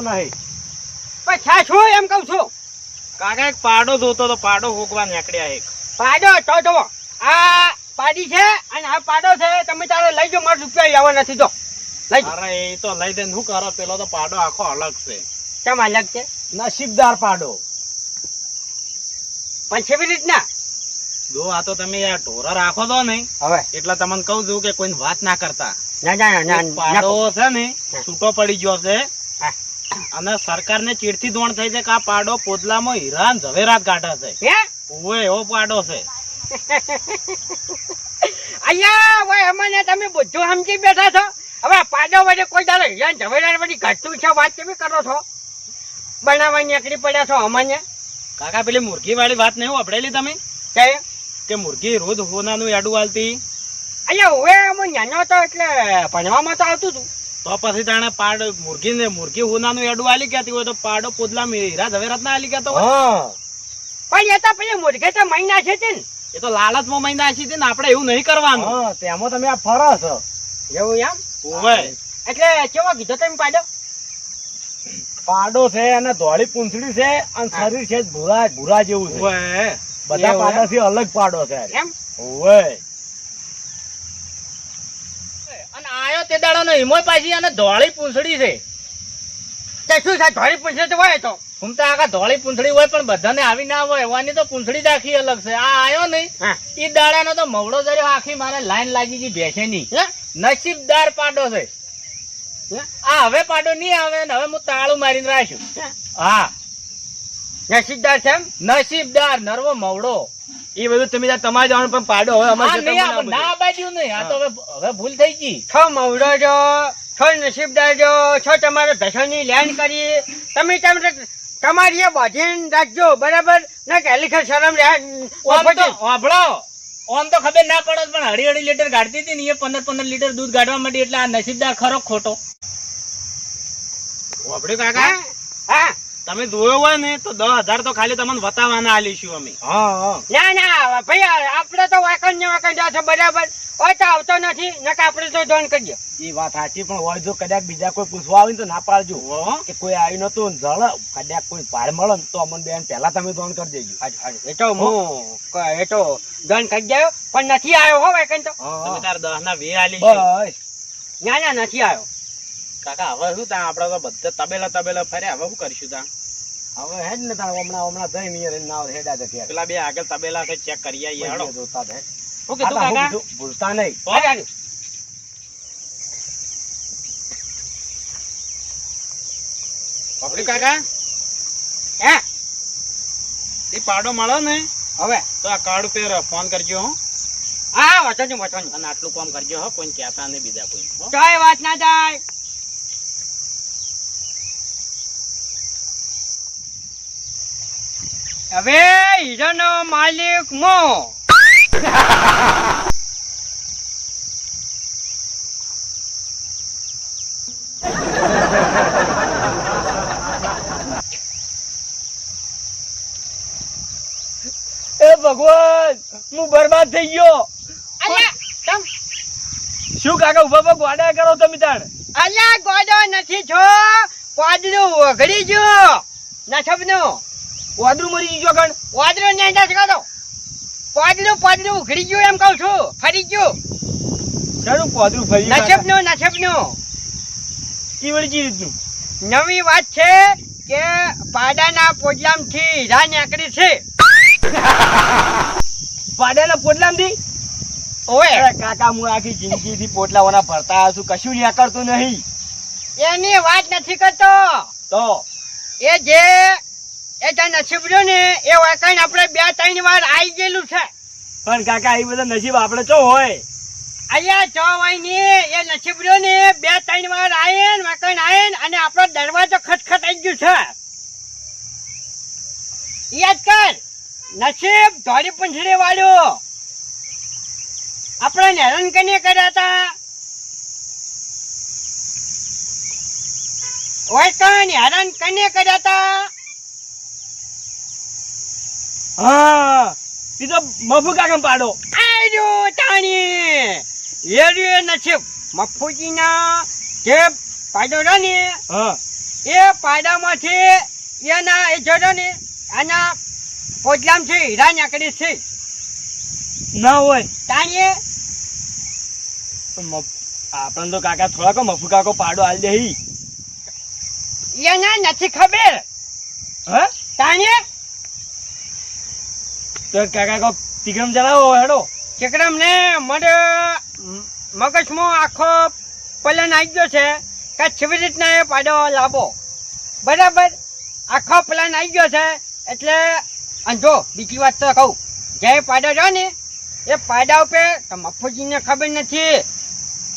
આ નહીં. પણ છા છું એમ કહું છું. કાકા એક પાડો જોતો તો પાડો હોકવા નીકળ્યા એક. પાડો તો જુઓ આ પાડી છે અને આ પાડો છે તમે તારે લઈ જાઓ મારે રૂપિયા આવવા નથી જો. લઈ અરે એ તો લઈ દે શું કરો? પેલો તો પાડો આખો અલગ છે. કેમ અલગ છે? નસીબદાર પાડો. પણ છે રીતના. જો આ તો તમે યાર ઢોરા રાખો તો નહીં. હવે. એટલે તમને કહું છું કે કોઈ વાત ના કરતા. ના ના ના ના એક પાડો છે ને. છૂટો પડી ગયો છે. હા. અને સરકારને ચીડથી દોણ થઈ છે કે આ પાડો પોદલામાં હીરા ને ઝવેરાત કાઢે છે. ઓવે એવો પાડો છે. અહીંયા ભાઈ અમને તમે બધું સમજી બેઠા છો? હવે પાડો વડે કોઈ દાડો હિરાન ઝવેરાત બધી ઘટતું છે વાત કેવી કરો છો? બનાવવા નીકળી પડ્યા છો અમને કાકા પેલી મુરઘી વાળી વાત નહીં વાપરેલી તમે? કે? કે મુરઘી રોજ હોનાનું યાડું આલતી? અહીંયા હવે હું નાનો હતો એટલે ભણવામાં તો આવતું હતું તો પછી તાણે પાડ મુરઘી ને મુરઘી હોનાનું એડું આલી કહેતી હોય તો પાડો પોદલામાં હીરા ઝવેરાત ના આલી કહેતો પણ એ તો પેલી મુરઘે તો મહિના છે ને. એ તો લાલચમાં મહિના આશી હતી ને આપણે એવું નહીં કરવાનું. તેમાં તમે આ ફરો છો. એવું એમ? ઓવે એટલે કેવો કીધો તમે પાડો? પાડો છે અને ધોળી પૂંછડી છે અને શરીર છે ભૂરા ભૂરા જેવું છે. બધા પાડા પાડાથી અલગ પાડો છે. એમ? ઓવે અને આયો તે દાડો નો હિમોય પાછી અને ધોળી પૂંછડી છે. તે શું છે ધોળી પૂંછડી હોય તો. હું તો આખા ધોળી પૂંછડી હોય પણ બધાને આવી ના હોય એવાની તો પૂંછડી આખી અલગ છે. આ આવ્યો નહીં? એ દાડાનો તો મવડો જર્યો આખી મારે લાઈન લાગી ગઈ બેસે નહીં નસીબદાર પાડો છે. આ હવે પાડો નહીં આવે ને હવે હું તાળું મારીને રાખ્યું. હે? નસીબદાર છે એમ? નસીબદાર નરવો મવડો. એ બધું તમે તમારે જવાનું પણ પાડો. હવે અમારે ના બાજુ નહીં. આ તો હવે ભૂલ થઈ ગઈ. છ મવડો જો છ નસીબદાર જો છ તમારે ભેસણની લેન્ડ કરી. તમે તમે તમારી એ બાંધીને રાખજો બરાબર? ના કેલી હલીખર શરમ રહે ઓમ તો વાભળો ઓમ તો ખબર ના પડે પણ અઢી અઢી લીટર ગાડતી હતી ને એ પંદર પંદર લીટર દૂધ ગાડવા માટે એટલે આ નસીબદાર ખરો ખોટો. વાપડ્યું કાકા? હા. તમે જોયો હોય ને તો દસ હજાર તો ખાલી તમને બતાવવાના આલીશું અમે. હા હા. ના ના ભાઈ આપડે તો વાકણ ને વાકણ જા છે બરાબર? હોય તો આવતો નથી નકા આપડે તો જોન કરીએ. એ વાત સાચી પણ હોય જો કદાચ બીજા કોઈ પૂછવા આવે તો ના પાડજો. હો? કે કોઈ આવ્યું નતું જળ કદાચ કોઈ ભાર મળે તો અમને બેન પહેલા તમે દોન કરી દેજો. એ તો હું. એ તો દંડ કરી ગયો પણ નથી આવ્યો હો વાકણ તો. તમે તાર દસ ના વે આલી બસ. ના ના નથી આવ્યો. કાકા હવે શું તા આપણે તો બધા તબેલા તબેલા ફર્યા. હવે શું કરીશું તા હવે હેડ ને તાર હમણાં હમણાં જઈ નિયર ના હેડા જતી પેલા બે આગળ તબેલા છે ચેક કરી આવીએ હેડો. જોતા. શું કીધું તો કાકા? ભૂલતા નહીં. હો? હારું. કાકા? હે? એ પાડો મળો ને? હવે. તો આ કાર્ડ ઉપર ફોન કરજો હો. હા વાંચો છું વાંચો છું. અને આટલું કામ કરજો હો. કોઈ કહેતા નહીં બીજા કોઈ કઈ વાત ના જાય હવે હીરાનો માલિક મો. એ ભગવાન હું બરબાદ થઈ ગયો. શું કાકા ઊભા ઊભા ગોડા કરો તમે તાણ? અલ્યા ગોડો નથી છો. વાદળું ઓગળી ગયો. નછબનું વાદરું મરી ગયું ગણ. વાદરું ને અંદર કરો વાદળું પાદળું ઉઘડી ગયું એમ કહું છું. ફરી ગયું. શાનું પાદરું ફરી નછબનું નછબનું ઈ વળી જી રીતનું? નવી વાત છે કે પાડાના પોડલામથી હીરા નીકળી છે. પાડાના પોટલામથી ઓએ અરે કાકા હું આખી જિંદગીથી પોટલાઓના ભરતા છું. કશું ન્યા કરતું નહીં. એની વાત નથી કરતો. તો? એ જે એ જે નસીબડ્યો ને એ વાકણ આપણે બે ત્રણ વાર આવી ગયેલું છે. પણ કાકા એ બધા નસીબ આપણે ચો હોય. અહીંયા ચો હોય ને એ રહ્યો ને બે ત્રણ વાર આયન વાકણ આયન અને આપણો દરવાજો ખટખટ આવી ગયો છે. યાદ કર નસીબ ધોળી પૂંછડી વાળું. આપણે હેરાન કને કર્યા હતા? હોય કણ હેરાન કને કર્યા હતા? હા એ તો મફુ કાકા પાડો. આજો તાણી. એ રહ્યું એ નસીબ. મફુજીના જે પાડો રહ્યો ને હા. એ પાડામાંથી એના એ જોડો ને આના પોટલામથી હીરા નીકળી છે. ના હોય. તાણીએ આપણે આપણને તો કાકા થોડાક મફુ કાકો પાડો આલ દે એના નથી ખબર. હ? તાણીએ તો કાકા કો તિક્રમ જણાવો હેડો. ચક્રમ ને મને મગજમાં આખો પલન આવી ગયો છે. કે કેવી રીતના એ પાડો લાવો બરાબર? આખો પ્લાન આવી ગયો છે. એટલે, અને જો, બીજી વાત તો કહું. જે પાડો રહ્યો ને, એ પાડા ઉપર તો મફુજીને ખબર નથી.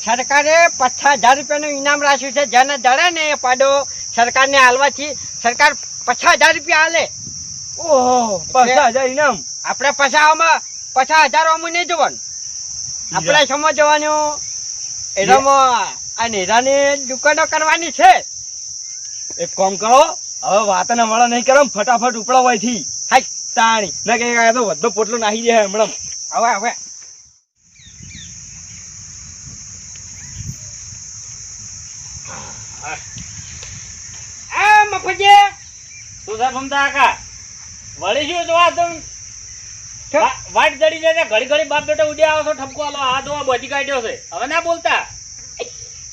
સરકારે પચાસ હજાર રૂપિયાનું ઇનામ રાખ્યું છે. જેને ધરે ને એ પાડો સરકારને હાલવાથી. સરકાર પચાસ હજાર રૂપિયા હાલે ઓહો પચાસ હજાર ઇનામ. આપણે પચાસ હજાર નહીં જોવાનું. આપણે સમજવાનું એનામાં આ નેરાની દુકાનો કરવાની છે. એક કામ કરો હવે વાતને મળે નહીં કરો ફટાફટ અહીંથી હાય. તાણી. ના કે કાકા તો વધો પોટલો નાખી જાય હમણાં. હવે હવે. આ મફુજી શું છે ભમતા કાકા? વળી શું જોવા તમે? વાટ જડી જાય ઘડી ઘડી બાપ બેટા ઉડી આવો છો ઠપકો આલો. આ તો બધી કાઢ્યો છે. હવે ના બોલતા.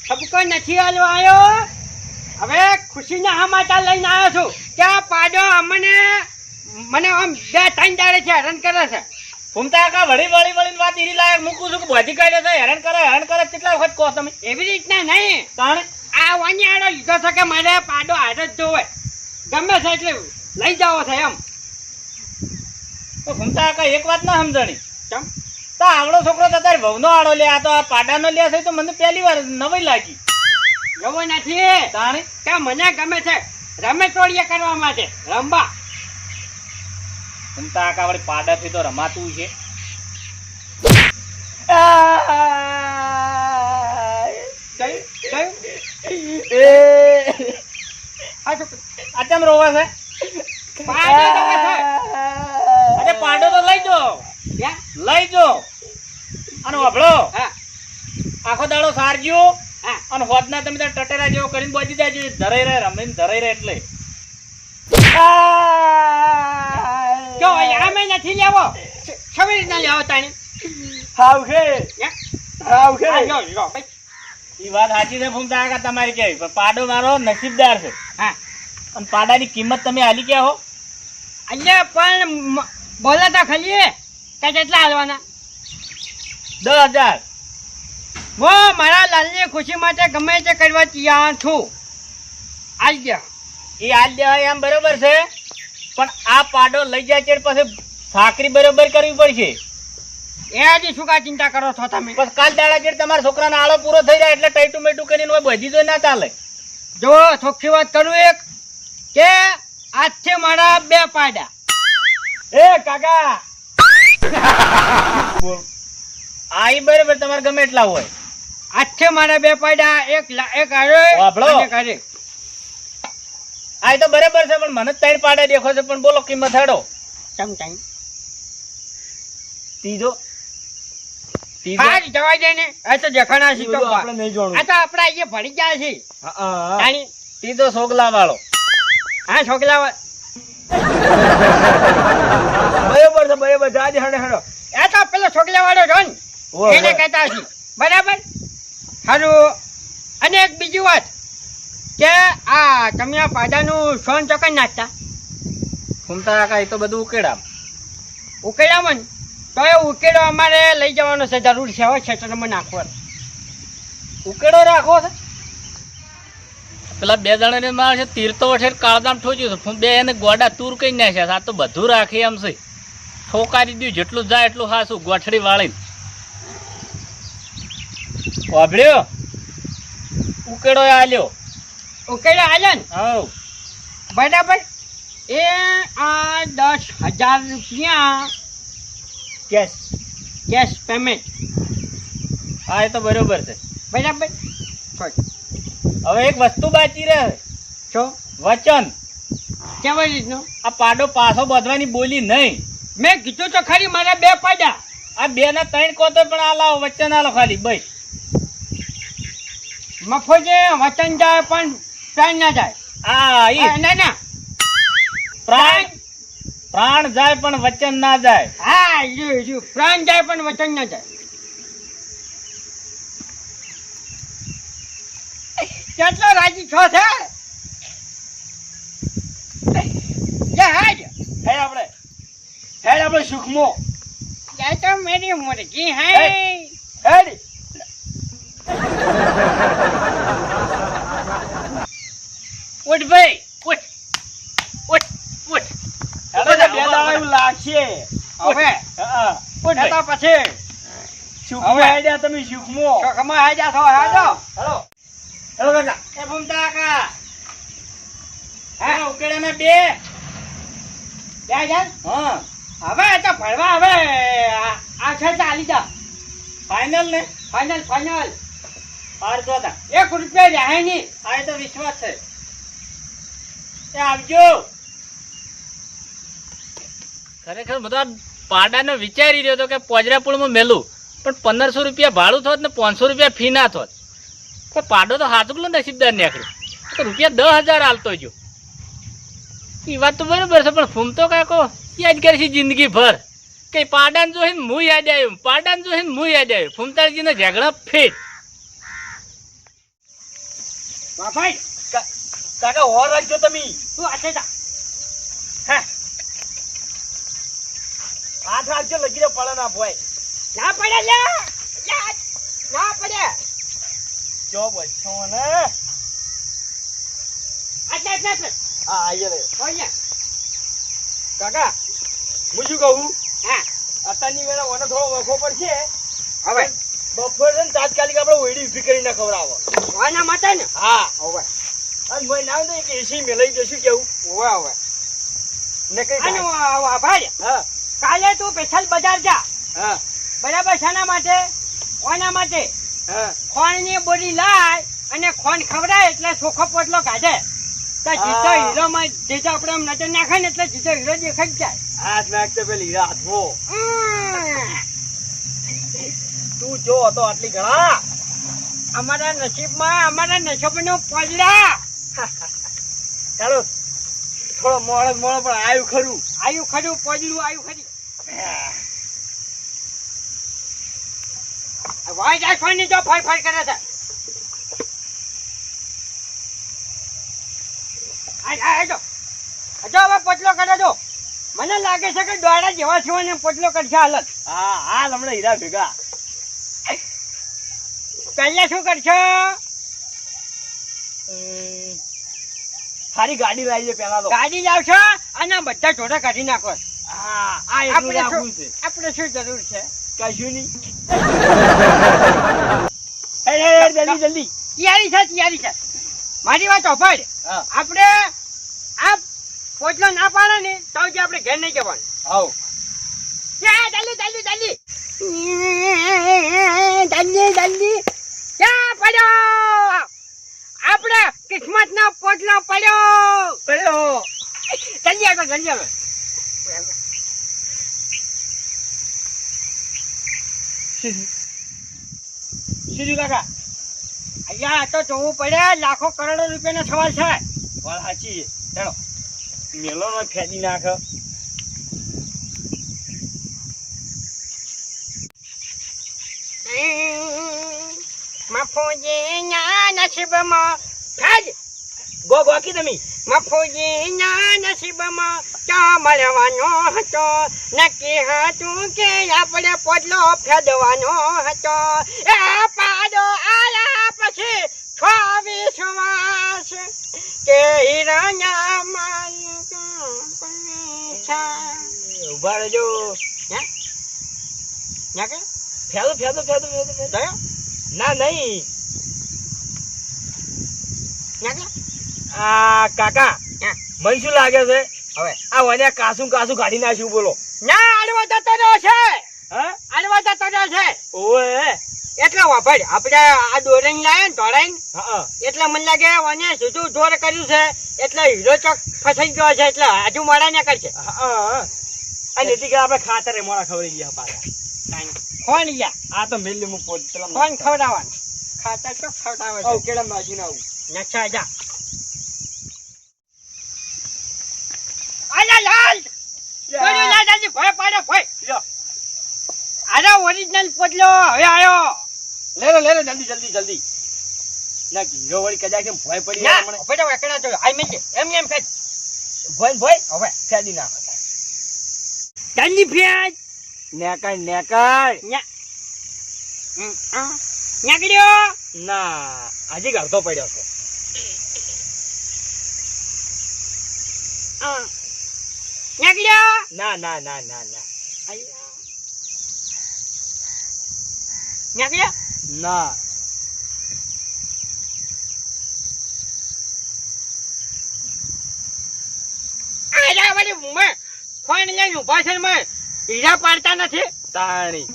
ઠપકો નથી આલો આવ્યો હવે ખુશીના સમાચાર લઈને આવ્યો છું. કે આ પાડો અમને? મને આમ બે ત્રણ દાડે છે હેરાન કરે છે. ઘૂમતા કા વળી વળી વળી વાત ઈરી લાયક મૂકું છું કે બધી કાઢ્યો છે? હેરાન કરે હેરાન કરે. કેટલા વખત કહો તમે? એવી રીતના નહીં. તાણે આ વાનિયાળો લીધો છે કે મારે પાડો હાડ જ જોવે. ગમે છે એટલે લઈ જાવો છે એમ. તો ભમતા કાકા એક વાત ના સમજણી. કેમ? તો આવડો છોકરો તો તારે વહુનો આડો લે આ તો આ પાડાનો લે છે તો મને પહેલી વાર નવી લાગી. એવો નથી. તાણે? કે મને ગમે છે? રમે ટોળીએ કરવા માટે. રમવા. ભમતા કાકા વળી પાડાથી તો રમાતું છે. આ કેમ રોવે છે? અરે પાડો તો લઈ જો. લઈ જો. અને વભળો. આખો દાડો સારજો. અને હોદના તમે ત્યાં ટટેરા જેવો કરીને બોજી જાજો. ધરાઈ રહે રમીને ધરાઈ રહે એટલે. જો આમે નથી લેવો. છવી રીતના લેવો તાણી? હાવ ખે યા? હાવ ખે આ જો, જો, ભાઈ. એ વાત સાચી છે ફૂમતા તમારી કેવી? પણ પાડો મારો નસીબદાર છે. હા. અને પાડાની કિંમત તમે હાલી ગયા હો? અલ્યા પણ બોલો તો ખરી કેટલા હાલવાના? દસ હજાર. હો મારા લાલની ખુશી માટે ગમે તે કરવા ત્યાં છું. આઈ ગયા. એ હાલ દેવાય એમ બરોબર છે પણ આ પાડો લઈ જાય છે પછી સાકરી બરોબર કરવી પડશે. એ હજી શું કા ચિંતા કરો છો તમે? બસ કાલ દાડા ચેડ તમારા છોકરાનો આળો પૂરો થઈ જાય એટલે ટાઈટુ મેટુ કરીને બધી તો ના ચાલે. જો ચોખ્ખી વાત કરું એક. કે આજથી મારા બે પાડા. એ કાકા. આઈ બરાબર તમારે ગમે એટલા હોય. આજથી મારા બે પાડા એક એક. આ તો બરાબર છે પણ મને ત્રણ પાડા દેખો છે પણ બોલો કિંમત હેડો. ચમ ચમ. ત્રીજો હા જવા દે ને. આ તો જખાના છે આપણે નહીં જોવાનું આ તો આપડા અહીંયા ભણી ગયા છે. ત્રીજો સોગલા વાળો હા છોકરા બરાબર છે બરોબર આજે હેડો હેડો. એ તો પેલો છોકલા વાળો છો ને. એને કહેતા છે બરાબર? સારું અને એક બીજી વાત કે આ તમે આ પાડાનું સોન ચોકન નાખતા? ફૂમતા કાકા એ તો બધું ઉકેડા ઉકેડામાં ને? તો એ ઉકેડો અમારે લઈ જવાનો છે જરૂર છે હવે ખેતરમાં નાખવાનો. ઉકેડો રાખો છે? પેલા બે જણા ને મારે છે તીર તો વઠે કાળદામ ઠોચ્યું છે. બે એને ગોડા તૂર કઈ નાખ્યા આ તો બધું રાખે એમ છે. ઠોકારી દ્યું જેટલું જાય એટલું હાસું ગોઠડી વાળી વાભળ્યો ઉકેડો આલ્યો. ઉકેડો આલ્યો ને? હવ. બરાબર. એ આ દસ હજાર રૂપિયા કેશ. Cash payment. હા એ તો બરોબર છે. બરાબર. હવે એક વસ્તુ બાકી રહે. છો વચન. કેવી રીતનું? આ પાડો પાછો બાંધવાની બોલી નહીં. મેં કીધું તો ખરી મારા બે પાડા આ બે ના ત્રણ કોતો પણ આ લાવો વચન આલો ખાલી ભાઈ મફોજે વચન જાય પણ પ્રાણ ના જાય. હા ઈ. ના ના. પ્રાણ. પ્રાણ જાય પણ વચન ના જાય. હા પ્રાણ જાય પણ વચન ના જાય. હજી છ છે? ઉઠ ભાઈ ઉઠ. લાગશે. પછી. સુખમો હેડ્યા તમે સુખમો. સુખમો હેડ્યા છો હેડો. હેલો હેડો કાકા. એ ભૂમતા કાકા. હા. હા ઉકેડા ને બે જા જા હા. હવે એ તો ભરવા હવે. આ- છે ચાલી જા. ફાઇનલ ને? ફાઇનલ ફાઇનલ હાર જોતા એક રૂપિયા રહે નહીં. આ એ તો વિશ્વાસ છે. એ આવજો. ખરેખર બધા પાડાનો વિચારી રહ્યો હતો કે પોજરાપુળમાં મેલું. પણ પંદરસો રૂપિયા ભાડું થોત ને પાંચસો રૂપિયા ફી ના થોત. તો પાડો તો હાથુકલો નસીબદાર નીકળ્યો તો રૂપિયા દસ હજાર હાલતો જો એ વાત તો બરાબર છે પણ ફૂમતો કાકો યાદ કરે છે જિંદગી ભર કે પાડાને જોઈને હું યાદ આવ્યું પાડાને જોઈને હું યાદ આવ્યું. ફૂમતાજીને ઝઘડા ફેટ બાપાઈ કાકા હોર રાખજો તમે. તું આશે જા. હાથ રાખજો લગીને પડે ના ભોય. ના પડે લે, ના પડે. જો બચ્ચો ને. આટલે આટલે હા આઈએ હોય કાકા હું શું કહું? હા. અત્યારની વેળા મને થોડો વખો પડશે. હવે. બપોર છે ને તાત્કાલિક આપણે કરી ઊભી કરીને ખવડાવો. વાના માટે ને? હા. હવે. અને મોય નામ દે કે એસી મેલાઈ જશું કેવું? હવે હવે. ને કઈ અને ભાઈ હા. કાલે તું સ્પેશિયલ બજાર જા. હા. બરાબર શાના માટે? કોના માટે? હા ખોણની બોરી લાય અને ખોણ ખવડાય એટલે ચોખ્ખો પોટલો કાઢે. તો જીતો હીરો માં જીતો આપડે આમ નજર નાખે ને એટલે જીતો હીરો દેખાઈ જાય. હાથ નાખતે પેલી હાથવો તું જો હતો આટલી ઘણા. અમારા નસીબમાં અમારા નસીબનું પડલા ચાલો થોડો મોડો મોડો પણ આવ્યું ખરું. આયુ ખરું પડલું આયુ ખરી. વાય જાય ખોની જો ફાઈ ફાઈ કરે છે. જો. હવે પોટલો કરે જો. મને લાગે છે કે દોડા જેવા છે ને પોટલો કરશે હાલત. હા હાલ હમણાં હીરા ભેગા. પહેલા શું કરશો? સારી ગાડી લાવી પેલા તો. ગાડી લાવશો અને બધા જોડે કાઢી નાખો. હા આપણે શું આપણે શું જરૂર છે? કશું નહીં. અરે જલ્દી જલ્દી. તૈયારી છે તૈયારી છે. મારી વાત ઓફાડ આપણે આ પોચલો ના પાડે ને તો જે આપણે ઘેર નહીં જવાનું. આવ યા, જલ્દી જલ્દી જલ્દી. જલ્દી જલ્દી. ક્યાં પડ્યો? આપણે કિસ્મત નો પોચલો પડ્યો. પડ્યો. જલ્દી આગળ જલ્દી આગળ. થયું કાકા અહીંયા તો જોવું પડે લાખો કરોડો રૂપિયાનો સવાલ છે. વાત સાચી ચાલો મેલો નો ફેંકી નાખ મફુજી ના નસીબમાં ફેજ ગો ગોકી તમે. મફુજી નસીબમાં મળવાનો હતો. નક્કી હતું કે આપણે પોટલો ફેદવાનો હતો. એ પાડો આયા પછી વાસ કે હિરણ્યા મારું ઊભા રહેજો. ના કે? ફેદો ફેદો ફેદો ફેદો ફેદો. ના નહીં. આ કાકા મન શું લાગે છે? હવે. આ વને કાસું કાસું કાઢી નાખ્યું બોલો. ના આડવો જતો રહ્યો છે. આડવો જતો રહ્યો છે. ઓએ એટલે વાપર આપણે આ દોરીને લાયા ને ધોળાઈને? હા એટલે મને લાગે મને સીધું જોર કર્યું છે. એટલે હીરો ચોક ફસાઈ ગયો છે એટલે હજુ મારા ને કરશે. નીતિ કે આપણે ખાતરે મોડા ખવડાવી ગયા પાછા. કોણ યા. આ તો મેલી હું પોત કોણ ખવડાવવાનું. ખાતર તો ખવડાવે આવું છે કેળા માજીને આવું. નચા જા. આલા લાલ! ભય પાડો ભય. લ્યો. ઓરિજિનલ પોટલો હવે આવ્યો લે લો લે જલ્દી જલ્દી જલ્દી. ના ગીરો વળી કદાચ એમ ભય પડી ગયા ના મને. બેટા એકડા જોયો આઈ મેં એમ એમ ફેજ ભોય ભોય હવે ફેદી નાખો જલ્દી ફેજ નેકાય નેકાય ન્યા. હમ, ના હજી ગળતો પડ્યો છે. આ. ન્યાકડ્યો ના ના ના ના ના. ન્યાકડ્યો ના આડા વળી મેં ફોન લઈને ઊભા છે મેં હીરા પાડતા નથી તાણી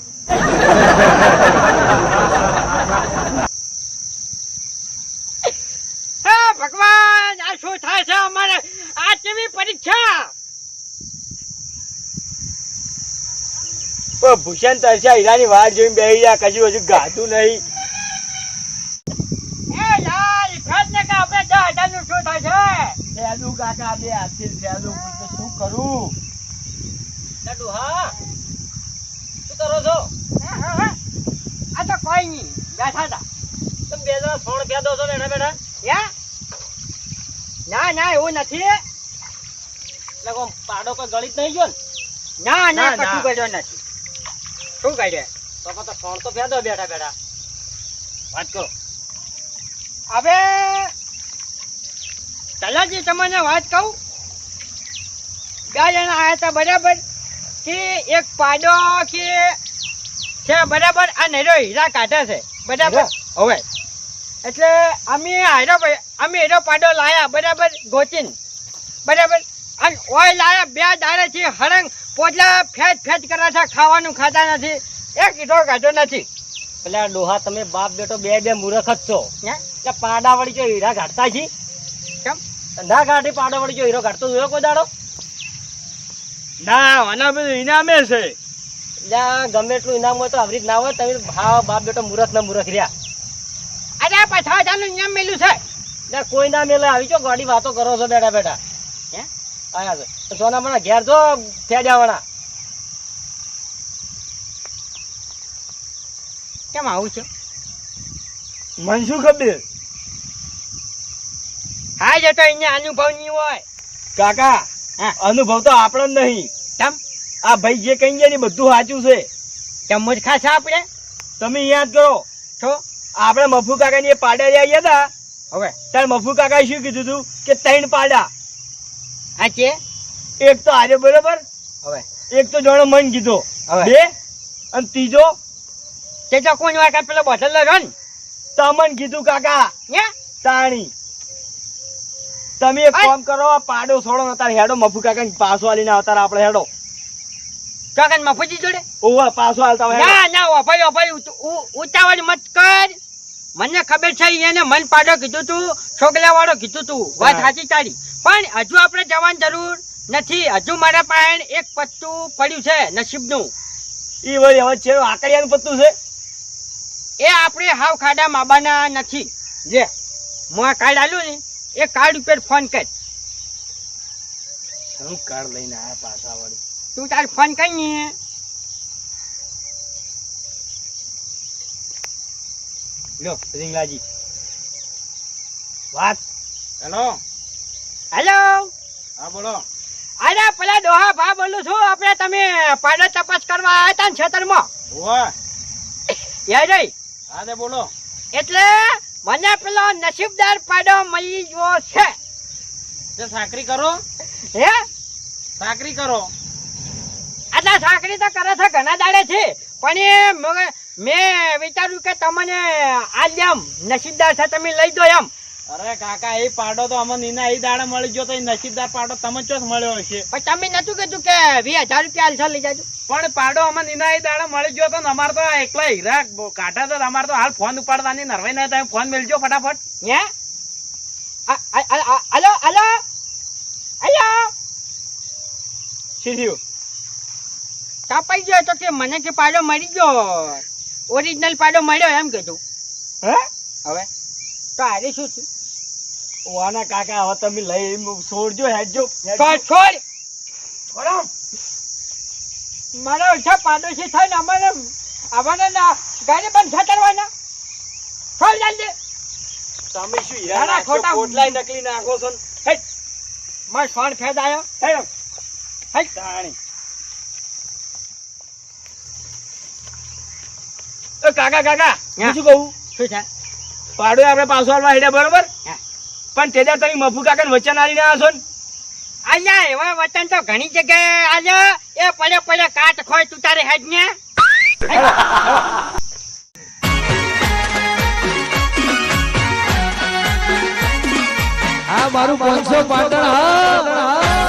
હે ભગવાન આ શું થાય છે અમારે આ કેવી પરીક્ષા પણ ભૂષણ તરસ્યા હીરાની વાર જોઈને બેહી ગયા કશું હજુ ગાતું નહીં. ને નું એવું નથી. પાડો કોઈ ગણિત નહીં ગયો ને ના ના ના, કશું કર્યો નથી. શું કર્યો તો તો ફોન તો ફેદો બેઠા બેઠા. વાત કરો. હવે તલાજી તમને વાત કહું? બે જણા આવ્યા હતા બરાબર કે એક પાડો કે છે બરાબર આ નેરો હીરા કાઢે છે. બરાબર? હવે. એટલે અમે હાઈરો અમે હીરો પાડો લાયા બરાબર? ગોચીન. બરાબર? અને ઓય લાયા બે દાડે છે હરંગ પોટલા ફેચ ફેચ કરે છે ખાવાનું ખાતા નથી. એક ઈટો કાઢો નથી. પેલા ડોહા તમે બાપ બેટો બે બે મૂર્ખ જ છો. એટલે પાડા વળી જો હીરા કાઢતા છી? કેમ? ના કાઢી પાડા વળી જો હીરો કાઢતો જોયો કોઈ દાડો? ના આના બધું ઇનામે છે. એટલે ગમે એટલું ઇનામ હોય તો આવી રીત ના હોય તમે ભાવ બાપ બેટો મૂર્ખ ના મૂર્ખ રહ્યા. અરે પછા હજારનું ઇનામ મેલું છે. એટલે કોઈ ના મેલે આવી છો ગાડી વાતો કરો છો બેઠા બેઠા. હે? આયા છે સોના મને ઘેર જો ફેજાવાના કેમ આવું છે? મન શું ખબર? હા જતો અહીંયા અનુભવ નહીં હોય. કાકા અનુભવ તો આપણો નહીં. તમ આ ભાઈ જે કહી ગયા ને બધું સાચું છે. ચમચ ખાશે આપણે? તમે યાદ કરો. છો? આપણે મફુ કાકાની એ પાડા લઈ આવ્યા હતા. હવે? ત્યારે મફુ કાકાએ શું કીધું હતું કે ત્રણ પાડા. આ છે? એક તો આજે બરોબર? હવે. એક તો જાણો મન કીધો. હવે. બે? અને ત્રીજો? તે કોણ વાર પેલો બોટલ રહ્યો ને. તમન કીધું કાકા. હે? તાણી. તમે એક કામ કરો આ પાડો છોડો ને તાર હેડો મફુ કાકા પાછો આલીને આવતા આપણે હેડો. ચોકન મફુજી જોડે? ઓવા પાછો આલતા. ના ના ઓભાઈ ઓભાઈ ઉતાવળ મત કર. મને ખબર છે એને મન પાડો કીધું તું છોકલા વાળો કીધું તું. વાત સાચી તારી. પણ હજુ આપણે જવાની જરૂર નથી. હજુ મારા પાસે એક પત્તું પડ્યું છે નસીબનું. ઈ વળી હવે છે આકડિયાનું પત્તું છે? એ આપણે હાવ ખાડા માબાના નથી. જે હું આ કાર્ડ આલ્યું ને એ કાર્ડ ઉપર ફોન કર. હું કાર્ડ લઈને આયા પાછા વળી? તું તાર ફોન કરી ને. લ્યો રીંગલાજી વાત? હેલો? હેલો? હા બોલો. અરે પેલા ડોહા ભા બોલું છું. આપણે તમે પાડો તપાસ કરવા આવ્યા હતા ને ખેતરમાં. ઓવા હા તે બોલો. એટલે મને પેલો નસીબદાર પાડો મળી ગયો છે. તે સાકરી કરો? હે? સાકરી કરો. આટલા સાકરી તો કરે છે ઘણા દાડે છે. પણ એ મગ- મેં વિચાર્યું કે તમને આજ એમ નસીબદાર છે તમે લઈ દો એમ. અરે કાકા એ પાડો તો અમને નીના એ દાડે મળી ગયો તો એ નસીબદાર પાડો તમે ચોસ મળ્યો હશે. પણ તમે નતું કીધું કે વીસ હજાર રૂપિયા હાલ લઈ જાજો. પણ પાડો અમને નીના એ દાડે મળી ગયો તો અમારે તો એકલા હીરા કાઢા તો અમારે તો હાલ ફોન ઉપાડતા નહીં નરવાઈ ના તમે ફોન મેળજો ફટાફટ. હે? Hello hello. હલો. શી થયું? કાપાઈ ગયો તો કે મને કે પાડો મળી ગયો. ઓરિજિનલ પાડો મળ્યો એમ કીધું. હે? હવે? તો આરે શું થયું? ઓના કાકા હવે તમે લઈ છોડજો હેડજો તો છોડ મારા ઓછા પાડોશી થાય ને અમારે અમારે ના ગાડી બંધ છતરવાના છોડ જલ્દી. તમે શું હીરા ખોટા- પોટલાય નકલી નાખો છો ને? હેટ, ફોન ફેદ આવ્યો હે હે તાણી. એ કાકા કાકા હું શું કહું? શું છે? પાડો આપણે પાછો આલવા હેડ્યા બરોબર? પણ તે તમે મફુ કાકા વચન આલીને આવશો ને? અલ્યા એવા વચન તો ઘણી જગ્યાએ આલ્યો. એ પડે પડે કાટ ખોય તું તારે હેડ ને આ મારું પાંચસો પાટણ હા.